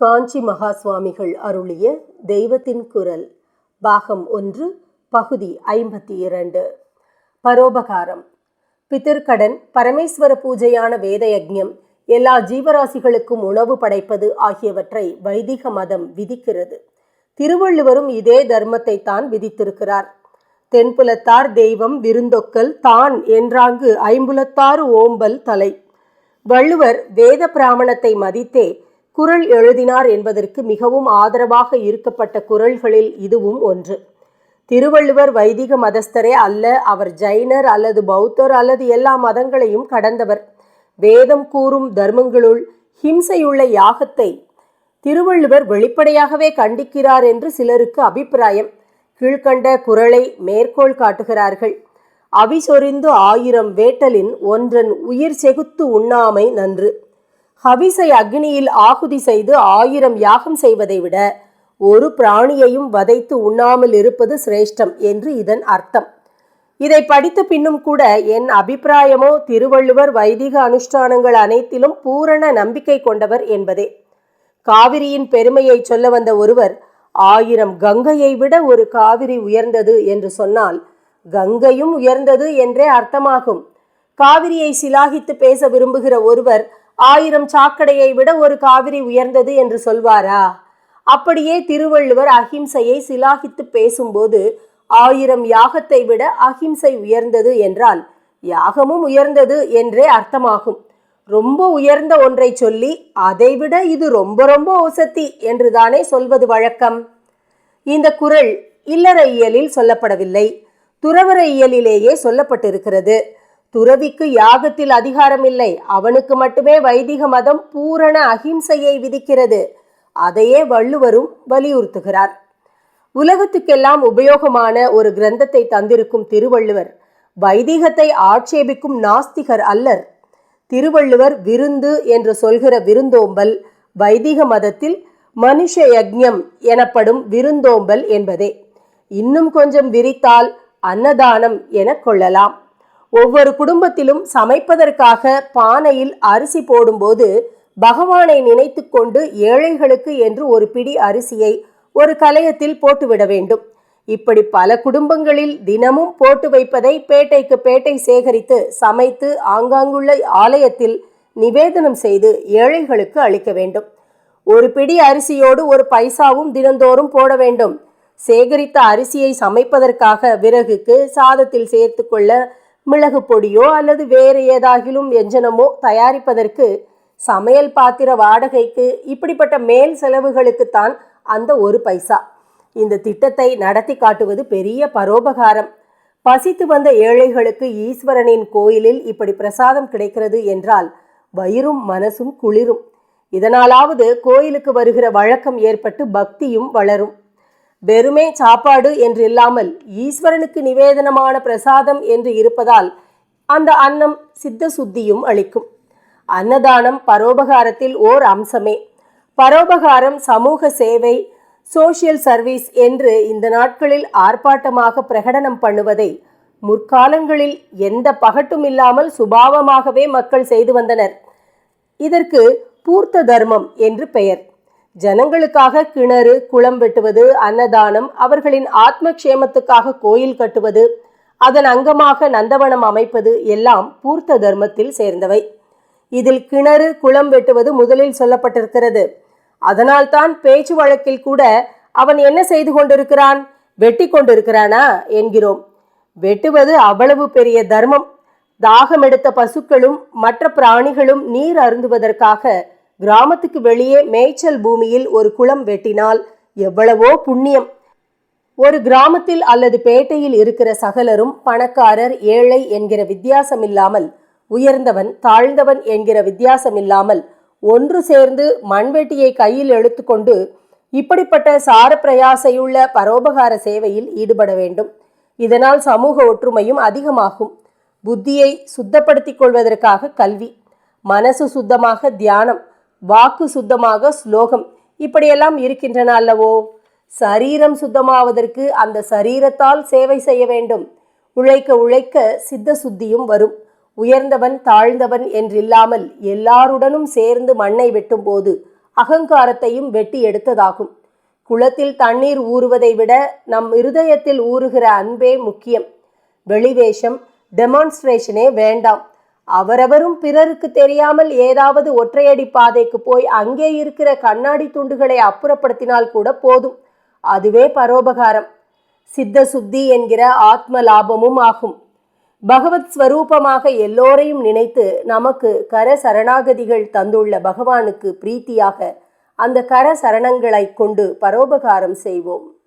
காஞ்சி மகா சுவாமிகள் அருளிய தெய்வத்தின் குரல் பாகம் ஒன்று பகுதி ஐம்பத்தி இரண்டு பரோபகாரம். பித்திருக்கடன் பரமேஸ்வர பூஜையான வேத எல்லா ஜீவராசிகளுக்கும் உணவு படைப்பது ஆகியவற்றை வைதிக மதம் விதிக்கிறது. திருவள்ளுவரும் இதே தர்மத்தை தான் விதித்திருக்கிறார். தென்புலத்தார் தெய்வம் விருந்தொக்கல் தான் என்றாங்கு ஐம்புலத்தாறு ஓம்பல் தலை. வள்ளுவர் வேத பிராமணத்தை மதித்தே குரல் எழுதினார் என்பதற்கு மிகவும் ஆதரவாக இருக்கப்பட்ட குரல்களில் இதுவும் ஒன்று. திருவள்ளுவர் வைதிக மதஸ்தரே அல்ல அவர் ஜைனர் அல்லது பௌத்தர் அல்லது எல்லா மதங்களையும் கடந்தவர். வேதம் கூறும் தர்மங்களுள் ஹிம்சையுள்ள யாகத்தை திருவள்ளுவர் வெளிப்படையாகவே கண்டிக்கிறார் என்று சிலருக்கு அபிப்பிராயம். கீழ்கண்ட குரலை மேற்கோள் காட்டுகிறார்கள். அவிசொறிந்து ஆயிரம் வேட்டலின் ஒன்றன் உயிர் செகுத்து உண்ணாமை நன்று. ஹவிசை அக்னியில் ஆகுதி செய்து ஆயிரம் யாகம் செய்வதை விட ஒரு பிராணியையும் வதைத்து உண்ணாமல் இருப்பது சிரேஷ்டம் என்று இதன் அர்த்தம். இதை படித்த பின்னும் கூட என் அபிப்பிராயமோ திருவள்ளுவர் வைதிக அனுஷ்டானங்கள் அனைத்திலும் பூரண நம்பிக்கை கொண்டவர் என்பதே. காவிரியின் பெருமையை சொல்ல வந்த ஒருவர் ஆயிரம் கங்கையை விட ஒரு காவிரி உயர்ந்தது என்று சொன்னால் கங்கையும் உயர்ந்தது என்றே அர்த்தமாகும். காவிரியை சிலாகித்து பேச விரும்புகிற ஒருவர் ஆயிரம் சாக்கடையை விட ஒரு காவிரி உயர்ந்தது என்று சொல்வாரா? அப்படியே திருவள்ளுவர் அஹிம்சையை சிலாகித்து பேசும்போது ஆயிரம் யாகத்தை விட அஹிம்சை உயர்ந்தது என்றால் யாகமும் உயர்ந்தது என்றே அர்த்தமாகும். ரொம்ப உயர்ந்த ஒன்றை சொல்லி அதைவிட இது ரொம்ப ரொம்ப ஒசத்தி என்றுதானே சொல்வது வழக்கம்? இந்த குரல் இல்லற இயலில் சொல்லப்படவில்லை. துறவர இயலிலேயே சொல்லப்பட்டிருக்கிறது. துறவிக்கு யாகத்தில் அதிகாரம் இல்லை அவனுக்கு மட்டுமே வைதிக மதம் பூரண அகிம்சையை விதிக்கிறது. அதையே வள்ளுவரும் வலியுறுத்துகிறார். உலகத்துக்கெல்லாம் உபயோகமான ஒரு கிரந்தத்தை தந்திருக்கும் திருவள்ளுவர் வைதிகத்தை ஆட்சேபிக்கும் நாஸ்திகர் அல்லர். திருவள்ளுவர் விருந்து என்று சொல்கிற விருந்தோம்பல் வைதிக மதத்தில் மனுஷ யக்ஞம் எனப்படும் விருந்தோம்பல் என்பதே. இன்னும் கொஞ்சம் விரித்தால் அன்னதானம் என கொள்ளலாம். ஒவ்வொரு குடும்பத்திலும் சமைப்பதற்காக பானையில் அரிசி போடும்போது பகவானை நினைத்து கொண்டு ஏழைகளுக்கு என்று ஒரு பிடி அரிசியை ஒரு கலையத்தில் போட்டுவிட வேண்டும். இப்படி பல குடும்பங்களில் தினமும் போட்டு வைப்பதை பேட்டைக்கு பேட்டை சேகரித்து சமைத்து ஆங்காங்குள்ள ஆலயத்தில் நிவேதனம் செய்து ஏழைகளுக்கு அளிக்க வேண்டும். ஒரு பிடி அரிசியோடு ஒரு பைசாவும் தினந்தோறும் போட வேண்டும். சேகரித்த அரிசியை சமைப்பதற்காக விறகுக்கு சாதத்தில் சேர்த்து கொள்ள மிளகு பொடியோ அல்லது வேறு ஏதாகிலும் எஞ்சனமோ தயாரிப்பதற்கு சமையல் பாத்திர வாடகைக்கு இப்படிப்பட்ட மேல் செலவுகளுக்குத்தான் அந்த ஒரு பைசா. இந்த திட்டத்தை நடத்தி காட்டுவது பெரிய பரோபகாரம். பசித்து வந்த ஏழைகளுக்கு ஈஸ்வரனின் கோயிலில் இப்படி பிரசாதம் கிடைக்கிறது என்றால் வயிறும் மனசும் குளிரும். இதனாலாவது கோயிலுக்கு வருகிற வழக்கம் ஏற்பட்டு பக்தியும் வளரும். வெறுமே சாப்பாடு என்று இல்லாமல் ஈஸ்வரனுக்கு நிவேதனமான பிரசாதம் என்று இருப்பதால் அந்த அன்னம் சித்த சுத்தியும் அளிக்கும். அன்னதானம் பரோபகாரத்தில் ஓர் அம்சமே. பரோபகாரம் சமூக சேவை சோஷியல் சர்வீஸ் என்று இந்த நாட்களில் ஆர்ப்பாட்டமாக பிரகடனம் பண்ணுவதை முற்காலங்களில் எந்த பகட்டும் இல்லாமல் சுபாவமாகவே மக்கள் செய்து வந்தனர். இதற்கு பூர்த்த தர்மம் என்று பெயர். ஜனங்களுக்காக கிணறு குளம் வெட்டுவது அன்னதானம் அவர்களின் ஆத்ம க்ஷேமத்துக்காக கோயில் கட்டுவது அதன் அங்கமாக நந்தவனம் அமைப்பது எல்லாம் பூர்த்த தர்மத்தில் சேர்ந்தவை. இதில் கிணறு குளம் வெட்டுவது முதலில் சொல்லப்பட்டிருக்கிறது. அதனால்தான் பேச்சு வழக்கில் கூட அவன் என்ன செய்து கொண்டிருக்கிறான்? வெட்டி கொண்டிருக்கிறானா? என்கிறோம். வெட்டுவது அவ்வளவு பெரிய தர்மம். தாகம் எடுத்த பசுக்களும் மற்ற பிராணிகளும் நீர் அருந்துவதற்காக கிராமத்துக்கு வெளியே மேய்ச்சல் பூமியில் ஒரு குளம் வெட்டினால் எவ்வளவோ புண்ணியம். ஒரு கிராமத்தில் அல்லது பேட்டையில் இருக்கிற சகலரும் பணக்காரர் ஏழை என்கிற வித்தியாசமில்லாமல் உயர்ந்தவன் தாழ்ந்தவன் என்கிற வித்தியாசமில்லாமல் ஒன்று சேர்ந்து மண்வெட்டியை கையில் எடுத்துக்கொண்டு இப்படிப்பட்ட சார பிரயாசையுள்ள பரோபகார சேவையில் ஈடுபட வேண்டும். இதனால் சமூக ஒற்றுமையும் அதிகமாகும். புத்தியை சுத்தப்படுத்திக் கொள்வதற்காக கல்வி மனசு சுத்தமாக தியானம் வாக்கு சுத்தமாக ஸ்லோகம். இப்படியெல்லாம் இருக்கின்றன அல்லவோ சரீரம் சுத்தமாவதற்கு அந்த சரீரத்தால் சேவை செய்ய வேண்டும். உழைக்க உழைக்க சித்த சுத்தியும் வரும். உயர்ந்தவன் தாழ்ந்தவன் என்றில்லாமல் எல்லாருடனும் சேர்ந்து மண்ணை வெட்டும்போது அகங்காரத்தையும் வெட்டி எடுத்ததாகும். குளத்தில் தண்ணீர் ஊறுவதை விட நம் இருதயத்தில் ஊறுகிற அன்பே முக்கியம். வெளிவேஷம் டெமான்ஸ்ட்ரேஷனே வேண்டாம். அவரவரும் பிறருக்கு தெரியாமல் ஏதாவது ஒற்றையடி பாதைக்கு போய் அங்கே இருக்கிற கண்ணாடி துண்டுகளை அப்புறப்படுத்தினால் கூட போதும். அதுவே பரோபகாரம். சித்த சுத்தி என்கிற ஆத்ம லாபமும் ஆகும். பகவத் ஸ்வரூபமாக எல்லோரையும் நினைத்து நமக்கு கர சரணாகதிகள் தந்துள்ள பகவானுக்கு பிரீத்தியாக அந்த கர சரணங்களை கொண்டு பரோபகாரம் செய்வோம்.